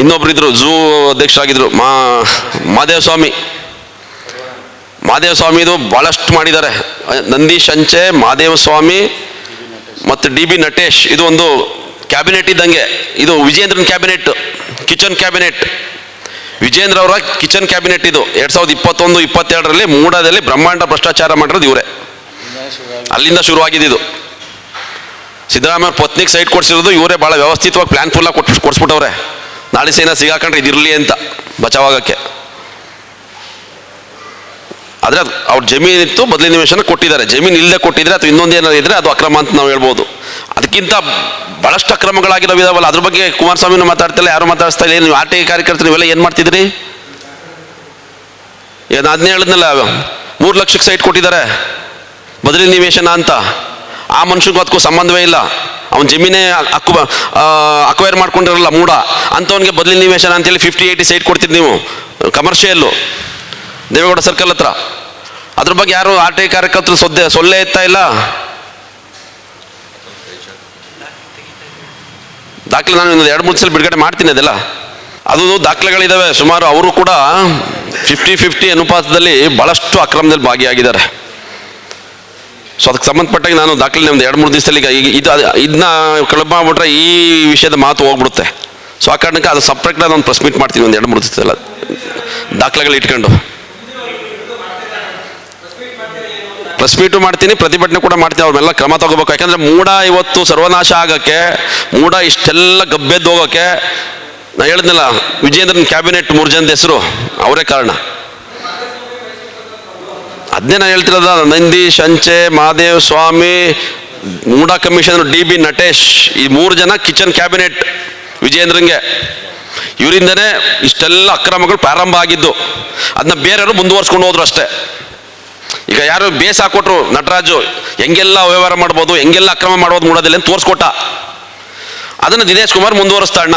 ಇನ್ನೊಬ್ರು ಇದ್ರು ಝೂ ಅಧ್ಯಕ್ಷರಾಗಿದ್ರು. ಮಾ ಮಾದೇವ ಸ್ವಾಮಿ ಮಾದೇವ ಸ್ವಾಮಿದು ಭಾಳಷ್ಟು ಮಾಡಿದ್ದಾರೆ. ನಂದೀಶ್ ಅಂಚೆ ಮಾದೇವ ಸ್ವಾಮಿ ಮತ್ತು ಡಿ ಬಿ ನಟೇಶ್. ಇದು ಒಂದು ಕ್ಯಾಬಿನೆಟ್ ಇದ್ದಂಗೆ. ಇದು ವಿಜೇಂದ್ರನ್ ಕ್ಯಾಬಿನೆಟ್, ಕಿಚನ್ ಕ್ಯಾಬಿನೆಟ್. ವಿಜೇಂದ್ರ ಅವರ ಕಿಚನ್ ಕ್ಯಾಬಿನೆಟ್ ಇದು. ಎರಡು ಸಾವಿರದ ಇಪ್ಪತ್ತೊಂದು, ಇಪ್ಪತ್ತೆರಡರಲ್ಲಿ ಮೂಡಾದಲ್ಲಿ ಬ್ರಹ್ಮಾಂಡ ಭ್ರಷ್ಟಾಚಾರ ಮಾಡಿರೋದು ಇವರೇ. ಅಲ್ಲಿಂದ ಶುರುವಾಗಿದ್ದು ಇದು. ಸಿದ್ದರಾಮಯ್ಯ ಪತ್ನಿಗೆ ಸೈಟ್ ಕೊಡಿಸಿರೋದು ಇವರೇ. ಭಾಳ ವ್ಯವಸ್ಥಿತವಾಗಿ ಪ್ಲಾನ್ ಫುಲ್ಲಾಗಿ ಕೊಟ್ಟು ಕೊಡ್ಸ್ಬಿಟ್ಟವ್ರೆ. ನಾಳೆ ಸೇನಾ ಸಿಗಾಕೊಂಡ್ರೆ ಇದಿರಲಿ ಅಂತ ಬಚಾವಾಗಕ್ಕೆ. ಆದರೆ ಅದು ಅವ್ರ ಜಮೀನಿತ್ತು ಬದಲಿ ನಿವೇಶನ ಕೊಟ್ಟಿದ್ದಾರೆ. ಜಮೀನು ಇಲ್ಲದೆ ಕೊಟ್ಟಿದ್ರೆ ಅಥವಾ ಇನ್ನೊಂದು ಏನಾದ್ರು ಇದ್ರೆ ಅದು ಅಕ್ರಮ ಅಂತ ನಾವು ಹೇಳ್ಬೋದು. ಅದಕ್ಕಿಂತ ಭಾಳಷ್ಟು ಅಕ್ರಮಗಳಾಗಿರೋ ಇದಾವಲ್ಲ ಅದ್ರ ಬಗ್ಗೆ ಕುಮಾರಸ್ವಾಮಿನೂ ಮಾತಾಡ್ತಿಲ್ಲ, ಯಾರು ಮಾತಾಡ್ತಾ ಇಲ್ಲ. ನೀವು ಆರ್ ಟಿ ಐ ಕಾರ್ಯಕರ್ತರು, ನೀವೆಲ್ಲ ಏನು ಮಾಡ್ತಿದ್ರಿ ಏನು ಅದನ್ನೇ ಹೇಳಿದ್ನಲ್ಲ, ಮೂರು ಲಕ್ಷಕ್ಕೆ ಸೈಟ್ ಕೊಟ್ಟಿದ್ದಾರೆ. ಬದಲಿ ನಿವೇಶನ ಅಂತ. ಆ ಮನುಷ್ಯಗೂ ಅದಕ್ಕೂ ಸಂಬಂಧವೇ ಇಲ್ಲ. ಅವನ ಜಮೀನೇ ಅಕ್ಕು ಅಕ್ವೈರ್ ಮಾಡ್ಕೊಂಡಿರಲ್ಲ ಮೂಡ. ಅಂಥವನಿಗೆ ಬದಲಿ ನಿವೇಶನ ಅಂತೇಳಿ ಫಿಫ್ಟಿ ಏಯ್ಟಿ ಸೈಟ್ ಕೊಡ್ತಿದ್ದು ನೀವು. ಕಮರ್ಷಿಯಲ್ಲು ದೇವೇಗೌಡ ಸರ್ಕಲ್ ಹತ್ರ. ಅದ್ರ ಬಗ್ಗೆ ಯಾರು ಆರ್ ಟಿ ಕಾರ್ಯಕರ್ತರು ಸೊದ್ದೆ ಸೊಳ್ಳೆ ಎತ್ತಾ ಇಲ್ಲ? ದಾಖಲೆ ನಾನು ಇನ್ನೊಂದು ಎರಡು, ಮೂರು ಸಲ ಬಿಡುಗಡೆ ಮಾಡ್ತೀನಿ ಅದೆಲ್ಲ. ಅದು ದಾಖಲೆಗಳಿದ್ದಾವೆ ಸುಮಾರು ಅವರು ಕೂಡ ಫಿಫ್ಟಿ ಫಿಫ್ಟಿ ಅನುಪಾತದಲ್ಲಿ ಭಾಳಷ್ಟು ಅಕ್ರಮದಲ್ಲಿ ಭಾಗಿಯಾಗಿದ್ದಾರೆ. ಸೊ ಅದಕ್ಕೆ ಸಂಬಂಧಪಟ್ಟಾಗಿ ನಾನು ದಾಖಲೆ ಒಂದು ಎರಡು ಮೂರು ದಿವಸದಲ್ಲಿ ಈಗ ಇದು ಇದನ್ನ ಕಳಪ ಮಾಡ್ಬಿಟ್ರೆ ಈ ವಿಷಯದ ಮಾತು ಹೋಗ್ಬಿಡುತ್ತೆ. ಸೊ ಆ ಕಾರಣಕ್ಕೆ ಅದು ಸಪ್ರೇಟ್ನ ನಾನು ಪ್ರೆಸ್ ಮೀಟ್ ಮಾಡ್ತೀನಿ ಒಂದು ಎರಡು ಮೂರು ದಿವಸದಲ್ಲ. ದಾಖಲೆಗಳು ಇಟ್ಕೊಂಡು. ಪ್ರೆಸ್ ಮೀಟು ಮಾಡ್ತೀನಿ, ಪ್ರತಿಭಟನೆ ಕೂಡ ಮಾಡ್ತೀನಿ, ಅವ್ರನ್ನೆಲ್ಲ ಕ್ರಮ ತಗೋಬೇಕು. ಯಾಕಂದರೆ ಮೂಡ ಇವತ್ತು ಸರ್ವನಾಶ ಆಗೋಕ್ಕೆ, ಮೂಡ ಇಷ್ಟೆಲ್ಲ ಗಬ್ಬೆದ್ದು ಹೋಗೋಕ್ಕೆ ನಾನು ಹೇಳಿದ್ನಲ್ಲ, ವಿಜೇಂದ್ರನ್ ಕ್ಯಾಬಿನೆಟ್ ಮೂರು ಜನದ ಹೆಸರು, ಅವರೇ ಕಾರಣ. ಅದನ್ನೇ ನಾನು ಹೇಳ್ತಿರೋದ ನಂದಿ ಸಂಚೆ Mahadev Swami, MUDA commissioner D B, Natesh, ಈ ಮೂರು ಜನ ಕಿಚನ್ ಕ್ಯಾಬಿನೆಟ್ ವಿಜಯೇಂದ್ರಂಗೆ. ಇವರಿಂದನೇ ಇಷ್ಟೆಲ್ಲ ಅಕ್ರಮಗಳು ಪ್ರಾರಂಭ ಆಗಿದ್ದು. ಅದನ್ನ ಬೇರೆಯವರು ಮುಂದುವರ್ಸ್ಕೊಂಡು ಹೋದ್ರು ಅಷ್ಟೇ. ಈಗ ಯಾರು ಬೇಸ್ ಹಾಕೊಟ್ರು ನಟರಾಜು, ಹೆಂಗೆಲ್ಲ ವ್ಯವಹಾರ ಮಾಡ್ಬೋದು, ಹೆಂಗೆಲ್ಲ ಅಕ್ರಮ ಮಾಡ್ಬೋದು ಮೂಡೋದಿಲ್ಲ ಅಂತ ತೋರಿಸ್ಕೊಟ್ಟ. ಅದನ್ನು ದಿನೇಶ್ ಕುಮಾರ್ ಮುಂದುವರಿಸ್ತಾ ಅಣ್ಣ,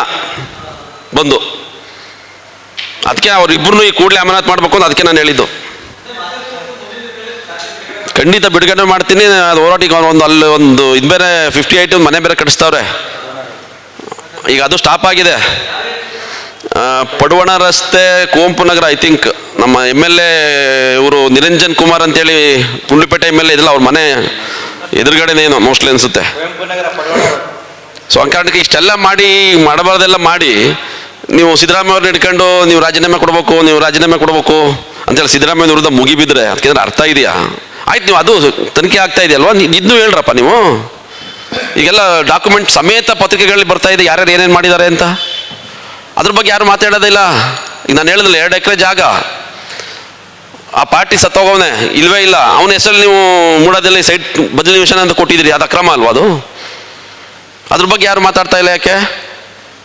ಬಂದು. ಅದಕ್ಕೆ ಅವ್ರಿಬ್ರು ಈ ಕೂಡಲೇ ಅಮಾನತ್ ಮಾಡಬೇಕು ಅಂತ ಅದಕ್ಕೆ ನಾನು ಹೇಳಿದ್ದು. ಖಂಡಿತ ಬಿಡುಗಡೆ ಮಾಡ್ತೀನಿ. ಅದು ಹೋರಾಟಿಗೆ ಒಂದು ಅಲ್ಲಿ ಒಂದು ಇದು ಬೇರೆ ಫಿಫ್ಟಿ ಏಯ್ಟ್ ಮನೆ ಬೇರೆ ಕಟ್ಟಿಸ್ತಾವ್ರೆ. ಈಗ ಅದು ಸ್ಟಾಪ್ ಆಗಿದೆ. ಪಡುವಣ ರಸ್ತೆ ಕುವೆಂಪು ನಗರ ಐ ಥಿಂಕ್ ನಮ್ಮ ಎಂ ಎಲ್ ಎ ಇವರು ನಿರಂಜನ್ ಕುಮಾರ್ ಅಂತೇಳಿ ಪುಂಡ್ಲಿಪೇಟೆ ಎಂ ಎಲ್ ಎ ಇದಿಲ್ಲ ಅವ್ರ ಮನೆ ಎದುರುಗಡೆನೇನು ಮೋಸ್ಟ್ಲಿ ಅನಿಸುತ್ತೆ. ಸೊ ಆ ಕಾರಣಕ್ಕೆ ಇಷ್ಟೆಲ್ಲ ಮಾಡಿ ಮಾಡಬಾರ್ದೆಲ್ಲ ಮಾಡಿ ನೀವು ಸಿದ್ದರಾಮಯ್ಯ ಅವ್ರನ್ನ ಹಿಡ್ಕೊಂಡು ನೀವು ರಾಜೀನಾಮೆ ಕೊಡಬೇಕು ನೀವು ರಾಜೀನಾಮೆ ಕೊಡಬೇಕು ಅಂತೇಳಿ ಸಿದ್ದರಾಮಯ್ಯ ವಿರುದ್ಧ ಮುಗಿಬಿದ್ರೆ ಅದಕ್ಕೆ ಅರ್ಥ ಇದೆಯಾ? ಆಯ್ತು ನೀವು ಅದು ತನಿಖೆ ಆಗ್ತಾ ಇದೆಯಲ್ವಾ ಇದನ್ನು ಹೇಳ್ರಪ್ಪ ನೀವು. ಈಗೆಲ್ಲ ಡಾಕ್ಯುಮೆಂಟ್ ಸಮೇತ ಪತ್ರಿಕೆಗಳಲ್ಲಿ ಬರ್ತಾ ಇದೆ, ಯಾರ್ಯಾರು ಏನೇನು ಮಾಡಿದ್ದಾರೆ ಅಂತ. ಅದ್ರ ಬಗ್ಗೆ ಯಾರು ಮಾತಾಡೋದಿಲ್ಲ ಈಗ ನಾನು ಹೇಳಿದ್ರಲ್ಲ ಎರಡು ಎಕರೆ ಜಾಗ. ಆ ಪಾರ್ಟಿ ಸತ್ತೋಗವನೆ, ಇಲ್ವೇ ಇಲ್ಲ. ಅವನ ಹೆಸರಲ್ಲಿ ನೀವು ಮೂಡೋದಲ್ಲಿ ಸೈಟ್ ಬದಲಿ ಅಂತ ಕೊಟ್ಟಿದ್ದೀರಿ, ಅದು ಅಕ್ರಮ ಅಲ್ವಾ ಅದು? ಅದ್ರ ಬಗ್ಗೆ ಯಾರು ಮಾತಾಡ್ತಾ ಇಲ್ಲ ಯಾಕೆ?